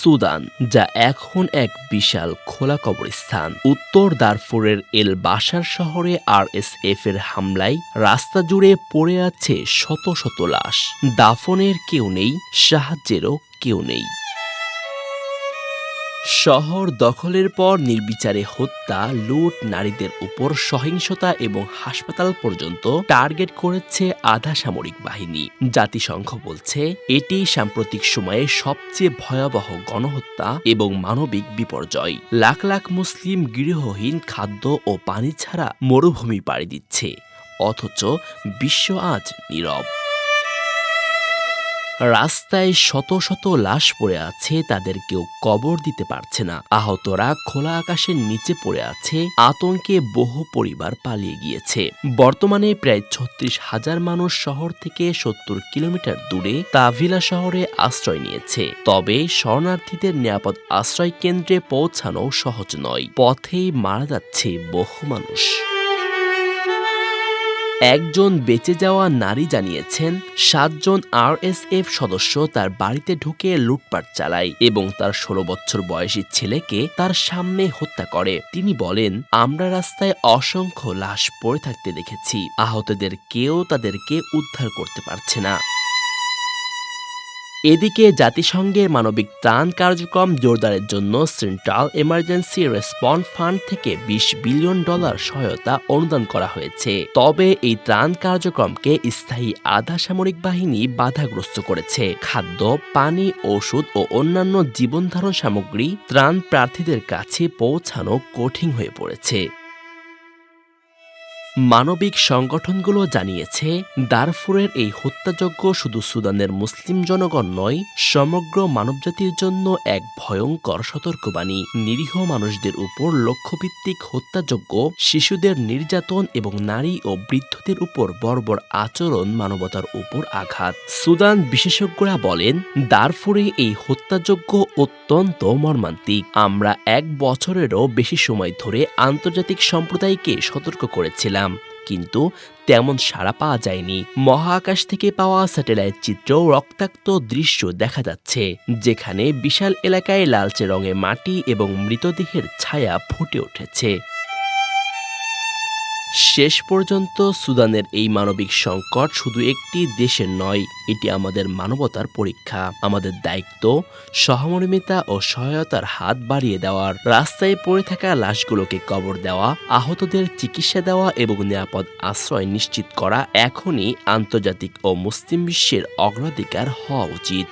Sudan, যা এখন এক বিশাল খোলা কবরস্থান। উত্তর দারফুরের এল বাসার শহরে আর এস এফ এর হামলায় রাস্তা জুড়ে পড়ে আছে শত শত লাশ। দাফনের কেউ নেই, সাহায্যেরও কেউ নেই। শহর দখলের পর নির্বিচারে হত্যা, লুট নারীদের উপর সহিংসতা এবং হাসপাতাল পর্যন্ত টার্গেট করেছে আধা সামরিক বাহিনী। জাতিসংঘ বলছে, এটি সাম্প্রতিক সময়ে সবচেয়ে ভয়াবহ গণহত্যা এবং মানবিক বিপর্যয়। লাখ লাখ মুসলিম গৃহহীন খাদ্য ও পানি ছাড়া মরুভূমি পাড়ি দিচ্ছে। অথচ বিশ্ব আজ নীরব। রাস্তায় শত শত লাশ পড়ে আছে, তাদের কেউ কবর দিতে পারছে না। আহতরা খোলা আকাশের নিচে পড়ে আছে, আতঙ্কে বহু পরিবার পালিয়ে গিয়েছে। বর্তমানে প্রায় ছত্রিশ হাজার মানুষ শহর থেকে সত্তর কিলোমিটার দূরে তাভিলা শহরে আশ্রয় নিয়েছে। তবে শরণার্থীদের নিরাপদ আশ্রয় কেন্দ্রে পৌঁছানো সহজ নয়। পথেই মারা যাচ্ছে বহু মানুষ। একজন বেঁচে যাওয়া নারী জানিয়েছেন, সাতজন আরএসএফ সদস্য তার বাড়িতে ঢুকে লুটপাট চালায় এবং তার ষোলো বছর বয়সী ছেলেকে তার সামনে হত্যা করে। তিনি বলেন, আমরা রাস্তায় অসংখ্য লাশ পড়ে থাকতে দেখেছি। আহতদের কেউ তাদেরকে উদ্ধার করতে পারছে না। এদিকে জাতিসংঘের মানবিক ত্রাণ কার্যক্রম জোরদারের জন্য সেন্ট্রাল এমার্জেন্সি রেসপন্স ফান্ড থেকে ২০ বিলিয়ন ডলার সহায়তা অনুদান করা হয়েছে। তবে এই ত্রাণ কার্যক্রমকে স্থায়ী আধা সামরিক বাহিনী বাধাগ্রস্ত করেছে। খাদ্য, পানি, ওষুধ ও অন্যান্য জীবনধারণ সামগ্রী ত্রাণ প্রার্থীদের কাছে পৌঁছানো কঠিন হয়ে পড়েছে। মানবিক সংগঠনগুলো জানিয়েছে, দারফুরের এই হত্যাযজ্ঞ শুধু সুদানের মুসলিম জনগণ নয়, সমগ্র মানবজাতির জন্য এক ভয়ঙ্কর সতর্কবাণী। নিরীহ মানুষদের উপর লক্ষ্যভিত্তিক হত্যাযজ্ঞ, শিশুদের নির্যাতন এবং নারী ও বৃদ্ধদের উপর বর্বর আচরণ মানবতার উপর আঘাত। সুদান বিশেষজ্ঞরা বলেন, দারফুরে এই হত্যাযজ্ঞ অত্যন্ত মর্মান্তিক। আমরা এক বছরেরও বেশি সময় ধরে আন্তর্জাতিক সম্প্রদায়কে সতর্ক করেছিলাম। কিন্তু তেমন সাড়া পাওয়া যায়নি। মহাকাশ থেকে পাওয়া স্যাটেলাইট চিত্র রক্তাক্ত দৃশ্য দেখা যাচ্ছে, যেখানে বিশাল এলাকায় লালচে রঙে মাটি এবং মৃতদেহের ছায়া ফুটে উঠেছে। শেষ পর্যন্ত সুদানের এই মানবিক সংকট শুধু একটি দেশের নয়, এটি আমাদের মানবতার পরীক্ষা। আমাদের দায়িত্ব, সহমর্মিতা ও সহায়তার হাত বাড়িয়ে দেওয়ার। রাস্তায় পড়ে থাকা লাশগুলোকে কবর দেওয়া, আহতদের চিকিৎসা দেওয়া এবং নিরাপদ আশ্রয় নিশ্চিত করা এখনই আন্তর্জাতিক ও মুসলিম বিশ্বের অগ্রাধিকার হওয়া উচিত।